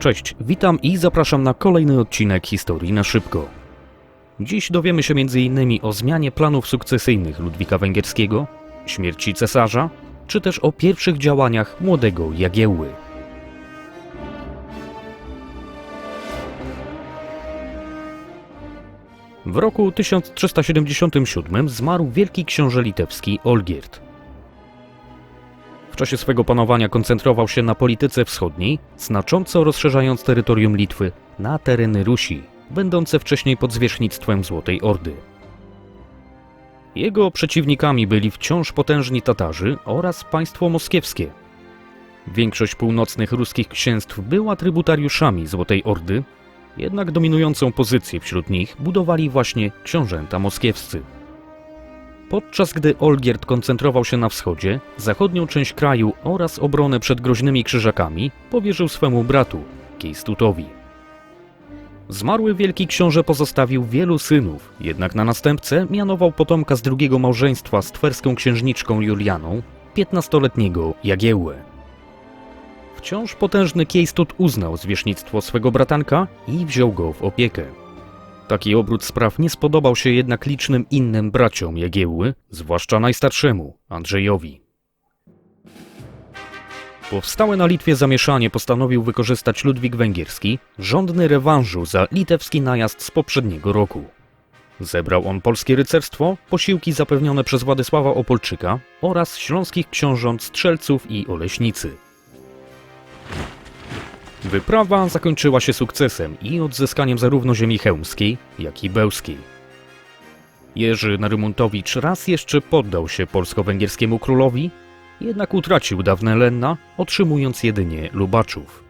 Cześć, witam i zapraszam na kolejny odcinek Historii na szybko. Dziś dowiemy się m.in. o zmianie planów sukcesyjnych Ludwika Węgierskiego, śmierci cesarza, czy też o pierwszych działaniach młodego Jagiełły. W roku 1377 zmarł wielki książę litewski Olgierd. Czasie swego panowania koncentrował się na polityce wschodniej, znacząco rozszerzając terytorium Litwy na tereny Rusi, będące wcześniej pod zwierzchnictwem Złotej Ordy. Jego przeciwnikami byli wciąż potężni Tatarzy oraz państwo moskiewskie. Większość północnych ruskich księstw była trybutariuszami Złotej Ordy, jednak dominującą pozycję wśród nich budowali właśnie książęta moskiewscy. Podczas gdy Olgierd koncentrował się na wschodzie, zachodnią część kraju oraz obronę przed groźnymi krzyżakami powierzył swemu bratu, Keistutowi. Zmarły wielki książę pozostawił wielu synów, jednak na następcę mianował potomka z drugiego małżeństwa z twerską księżniczką Julianą, 15-letniego Jagiełłę. Wciąż potężny Kiejstut uznał zwierzchnictwo swego bratanka i wziął go w opiekę. Taki obrót spraw nie spodobał się jednak licznym innym braciom Jagiełły, zwłaszcza najstarszemu, Andrzejowi. Powstałe na Litwie zamieszanie postanowił wykorzystać Ludwik Węgierski, żądny rewanżu za litewski najazd z poprzedniego roku. Zebrał on polskie rycerstwo, posiłki zapewnione przez Władysława Opolczyka oraz śląskich książąt Strzelców i Oleśnicy. Wyprawa zakończyła się sukcesem i odzyskaniem zarówno ziemi chełmskiej, jak i bełskiej. Jerzy Narymuntowicz raz jeszcze poddał się polsko-węgierskiemu królowi, jednak utracił dawne Lenna, otrzymując jedynie Lubaczów.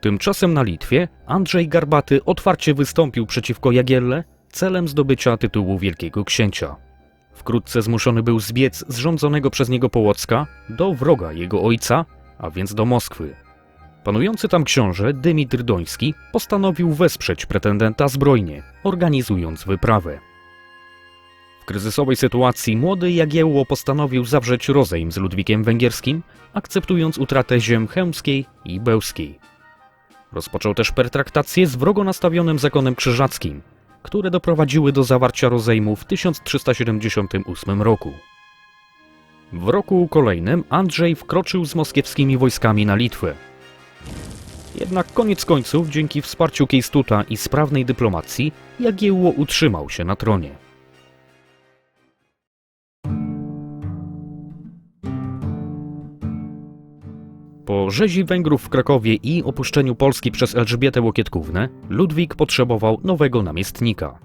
Tymczasem na Litwie Andrzej Garbaty otwarcie wystąpił przeciwko Jagielle celem zdobycia tytułu wielkiego księcia. Wkrótce zmuszony był zbiec z rządzonego przez niego Połocka do wroga jego ojca, a więc do Moskwy. Panujący tam książę Dymitr Doński postanowił wesprzeć pretendenta zbrojnie, organizując wyprawę. W kryzysowej sytuacji młody Jagiełło postanowił zawrzeć rozejm z Ludwikiem Węgierskim, akceptując utratę ziem chełmskiej i bełskiej. Rozpoczął też pertraktacje z wrogo nastawionym zakonem krzyżackim, które doprowadziły do zawarcia rozejmu w 1378 roku. W roku kolejnym Andrzej wkroczył z moskiewskimi wojskami na Litwę. Jednak koniec końców, dzięki wsparciu Keistuta i sprawnej dyplomacji, Jagiełło utrzymał się na tronie. Po rzezi Węgrów w Krakowie i opuszczeniu Polski przez Elżbietę Łokietkównę, Ludwik potrzebował nowego namiestnika.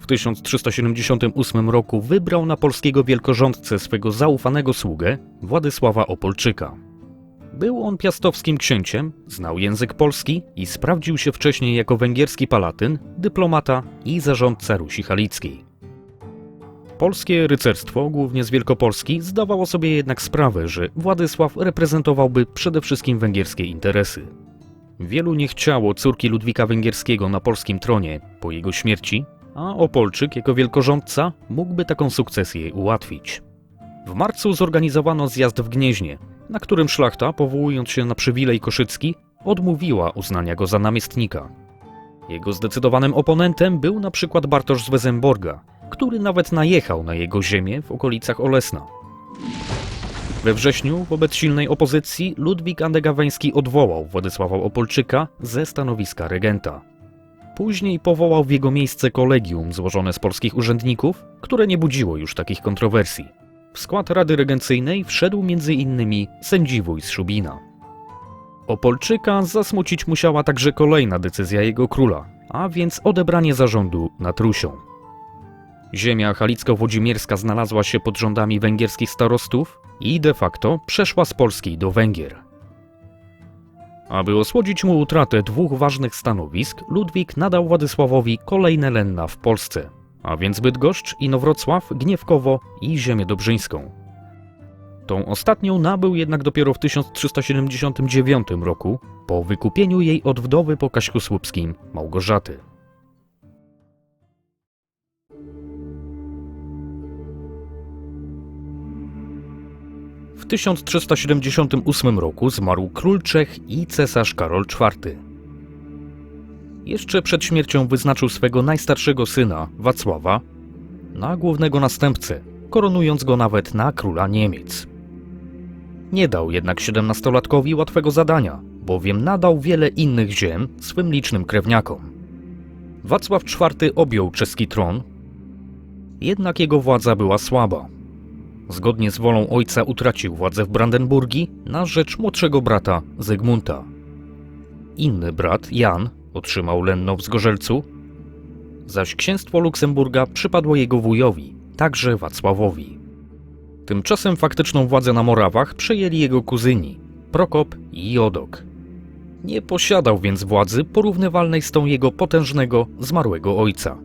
W 1378 roku wybrał na polskiego wielkorządcę swego zaufanego sługę, Władysława Opolczyka. Był on piastowskim księciem, znał język polski i sprawdził się wcześniej jako węgierski palatyn, dyplomata i zarządca Rusi Halickiej. Polskie rycerstwo, głównie z Wielkopolski, zdawało sobie jednak sprawę, że Władysław reprezentowałby przede wszystkim węgierskie interesy. Wielu nie chciało córki Ludwika Węgierskiego na polskim tronie po jego śmierci, a Opolczyk jako wielkorządca mógłby taką sukcesję ułatwić. W marcu zorganizowano zjazd w Gnieźnie, na którym szlachta, powołując się na przywilej koszycki, odmówiła uznania go za namiestnika. Jego zdecydowanym oponentem był na przykład Bartosz z Wezemborga, który nawet najechał na jego ziemię w okolicach Olesna. We wrześniu, wobec silnej opozycji, Ludwik Andegaweński odwołał Władysława Opolczyka ze stanowiska regenta. Później powołał w jego miejsce kolegium złożone z polskich urzędników, które nie budziło już takich kontrowersji. W skład Rady Regencyjnej wszedł m.in. sędziwój z Szubina. Opolczyka zasmucić musiała także kolejna decyzja jego króla, a więc odebranie zarządu nad Rusią. Ziemia halicko-włodzimierska znalazła się pod rządami węgierskich starostów i de facto przeszła z Polski do Węgier. Aby osłodzić mu utratę dwóch ważnych stanowisk, Ludwik nadał Władysławowi kolejne lenna w Polsce, a więc Bydgoszcz, Inowrocław, Gniewkowo i ziemię dobrzyńską. Tą ostatnią nabył jednak dopiero w 1379 roku, po wykupieniu jej od wdowy po Kaśku Słupskim, Małgorzaty. W W 1378 roku zmarł król Czech i cesarz Karol IV. Jeszcze przed śmiercią wyznaczył swego najstarszego syna, Wacława, na głównego następcę, koronując go nawet na króla Niemiec. Nie dał jednak siedemnastolatkowi łatwego zadania, bowiem nadał wiele innych ziem swym licznym krewniakom. Wacław IV objął czeski tron, jednak jego władza była słaba. Zgodnie z wolą ojca utracił władzę w Brandenburgii na rzecz młodszego brata Zygmunta. Inny brat, Jan, otrzymał Lenno w Zgorzelcu, zaś księstwo Luksemburga przypadło jego wujowi, także Wacławowi. Tymczasem faktyczną władzę na Morawach przejęli jego kuzyni, Prokop i Jodok. Nie posiadał więc władzy porównywalnej z tą jego potężnego, zmarłego ojca.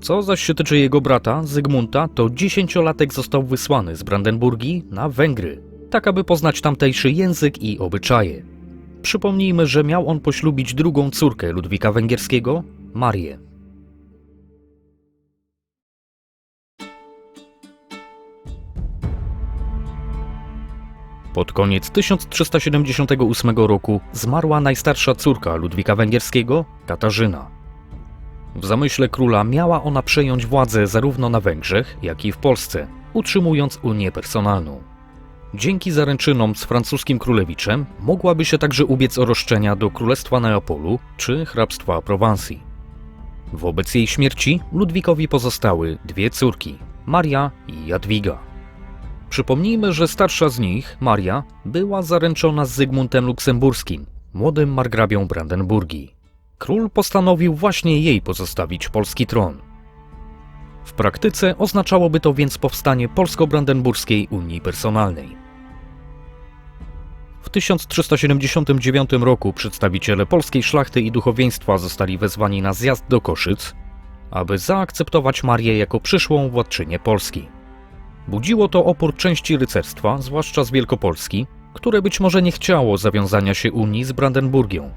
Co zaś się tyczy jego brata, Zygmunta, to dziesięciolatek został wysłany z Brandenburgii na Węgry, tak aby poznać tamtejszy język i obyczaje. Przypomnijmy, że miał on poślubić drugą córkę Ludwika Węgierskiego, Marię. Pod koniec 1378 roku zmarła najstarsza córka Ludwika Węgierskiego, Katarzyna. W zamyśle króla miała ona przejąć władzę zarówno na Węgrzech, jak i w Polsce, utrzymując unię personalną. Dzięki zaręczynom z francuskim królewiczem mogłaby się także ubiec roszczenia do Królestwa Neapolu czy hrabstwa Prowansji. Wobec jej śmierci Ludwikowi pozostały dwie córki, Maria i Jadwiga. Przypomnijmy, że starsza z nich, Maria, była zaręczona z Zygmuntem Luksemburskim, młodym margrabią Brandenburgii. Król postanowił właśnie jej pozostawić polski tron. W praktyce oznaczałoby to więc powstanie polsko-brandenburskiej Unii Personalnej. W 1379 roku przedstawiciele polskiej szlachty i duchowieństwa zostali wezwani na zjazd do Koszyc, aby zaakceptować Marię jako przyszłą władczynię Polski. Budziło to opór części rycerstwa, zwłaszcza z Wielkopolski, które być może nie chciało zawiązania się Unii z Brandenburgią.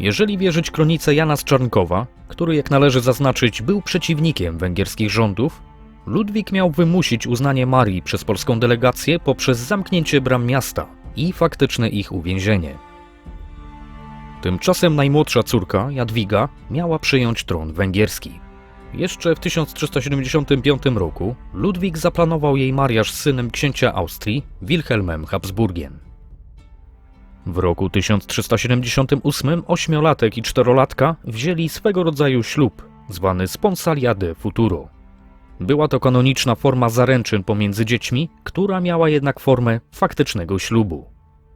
Jeżeli wierzyć kronice Jana z Czarnkowa, który jak należy zaznaczyć był przeciwnikiem węgierskich rządów, Ludwik miał wymusić uznanie Marii przez polską delegację poprzez zamknięcie bram miasta i faktyczne ich uwięzienie. Tymczasem najmłodsza córka, Jadwiga, miała przyjąć tron węgierski. Jeszcze w 1375 roku Ludwik zaplanował jej mariaż z synem księcia Austrii, Wilhelmem Habsburgiem. W roku 1378 ośmiolatek i czterolatka wzięli swego rodzaju ślub, zwany sponsalia de futuro. Była to kanoniczna forma zaręczyn pomiędzy dziećmi, która miała jednak formę faktycznego ślubu.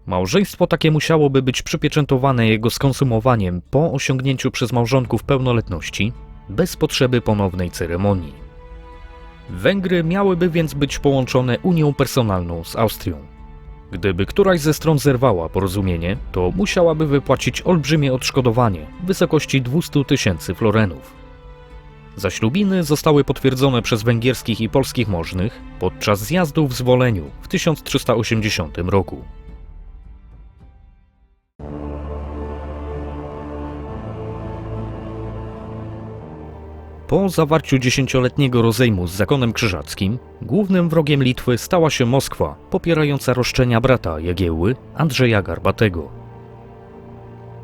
Małżeństwo takie musiałoby być przypieczętowane jego skonsumowaniem po osiągnięciu przez małżonków pełnoletności, bez potrzeby ponownej ceremonii. Węgry miałyby więc być połączone unią personalną z Austrią. Gdyby któraś ze stron zerwała porozumienie, to musiałaby wypłacić olbrzymie odszkodowanie w wysokości 200 tysięcy florenów. Zaślubiny zostały potwierdzone przez węgierskich i polskich możnych podczas zjazdu w Zwoleniu w 1380 roku. Po zawarciu dziesięcioletniego rozejmu z zakonem krzyżackim, głównym wrogiem Litwy stała się Moskwa, popierająca roszczenia brata Jagiełły, Andrzeja Garbatego.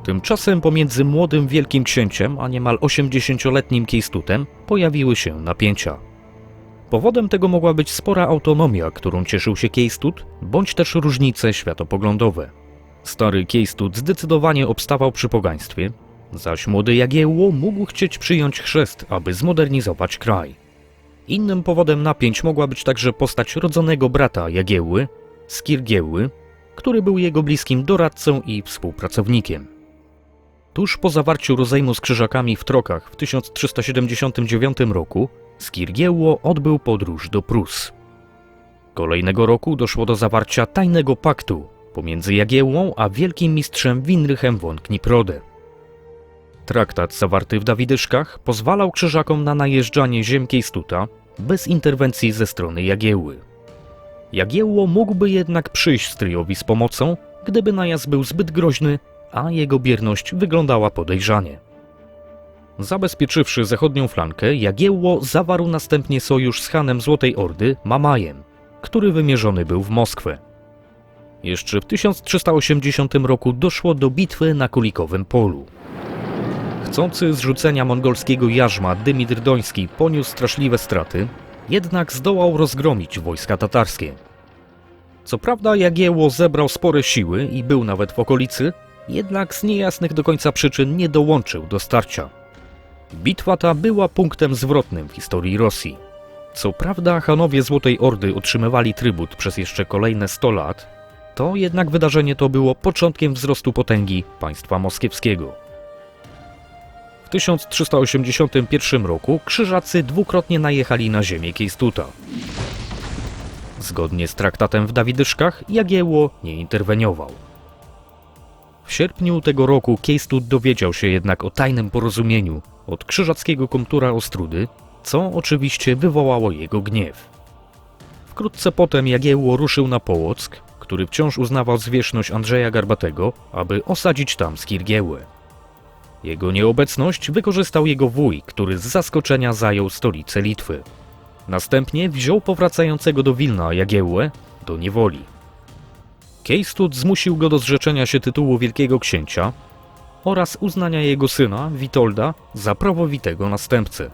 Tymczasem pomiędzy młodym wielkim księciem a niemal 80-letnim Kiejstutem pojawiły się napięcia. Powodem tego mogła być spora autonomia, którą cieszył się Kiejstut, bądź też różnice światopoglądowe. Stary Kiejstut zdecydowanie obstawał przy pogaństwie, zaś młody Jagiełło mógł chcieć przyjąć chrzest, aby zmodernizować kraj. Innym powodem napięć mogła być także postać rodzonego brata Jagiełły, Skirgiełły, który był jego bliskim doradcą i współpracownikiem. Tuż po zawarciu rozejmu z krzyżakami w Trokach w 1379 roku Skirgiełło odbył podróż do Prus. Kolejnego roku doszło do zawarcia tajnego paktu pomiędzy Jagiełłą a wielkim mistrzem Winrychem von Kniprode. Traktat zawarty w Dawidyszkach pozwalał krzyżakom na najeżdżanie ziem Kiejstuta bez interwencji ze strony Jagiełły. Jagiełło mógłby jednak przyjść stryjowi z pomocą, gdyby najazd był zbyt groźny, a jego bierność wyglądała podejrzanie. Zabezpieczywszy zachodnią flankę, Jagiełło zawarł następnie sojusz z hanem Złotej Ordy, Mamajem, który wymierzony był w Moskwę. Jeszcze w 1380 roku doszło do bitwy na Kulikowym Polu. Chcący zrzucenia mongolskiego jarzma Dymitr Doński poniósł straszliwe straty, jednak zdołał rozgromić wojska tatarskie. Co prawda Jagiełło zebrał spore siły i był nawet w okolicy, jednak z niejasnych do końca przyczyn nie dołączył do starcia. Bitwa ta była punktem zwrotnym w historii Rosji. Co prawda Hanowie Złotej Ordy otrzymywali trybut przez jeszcze kolejne 100 lat, to jednak wydarzenie to było początkiem wzrostu potęgi państwa moskiewskiego. W 1381 roku krzyżacy dwukrotnie najechali na ziemię Kiejstuta. Zgodnie z traktatem w Dawidyszkach Jagiełło nie interweniował. Sierpniu tego roku Kiejstut dowiedział się jednak o tajnym porozumieniu od krzyżackiego komtura Ostrudy, co oczywiście wywołało jego gniew. Wkrótce potem Jagiełło ruszył na Połock, który wciąż uznawał zwierzchność Andrzeja Garbatego, aby osadzić tam Skirgiełę. Jego nieobecność wykorzystał jego wuj, który z zaskoczenia zajął stolicę Litwy. Następnie wziął powracającego do Wilna Jagiełłę do niewoli. Kiejstud zmusił go do zrzeczenia się tytułu wielkiego księcia oraz uznania jego syna, Witolda, za prawowitego następcę.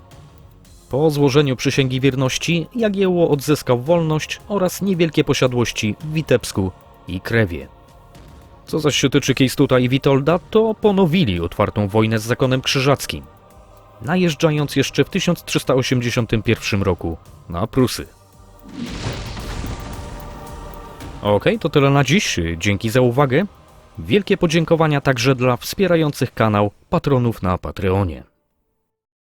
Po złożeniu przysięgi wierności Jagiełło odzyskał wolność oraz niewielkie posiadłości w Witebsku i Krewie. Co zaś się tyczy Kiejstuta i Witolda, to ponowili otwartą wojnę z zakonem krzyżackim, najeżdżając jeszcze w 1381 roku na Prusy. Okej, to tyle na dziś. Dzięki za uwagę. Wielkie podziękowania także dla wspierających kanał patronów na Patreonie.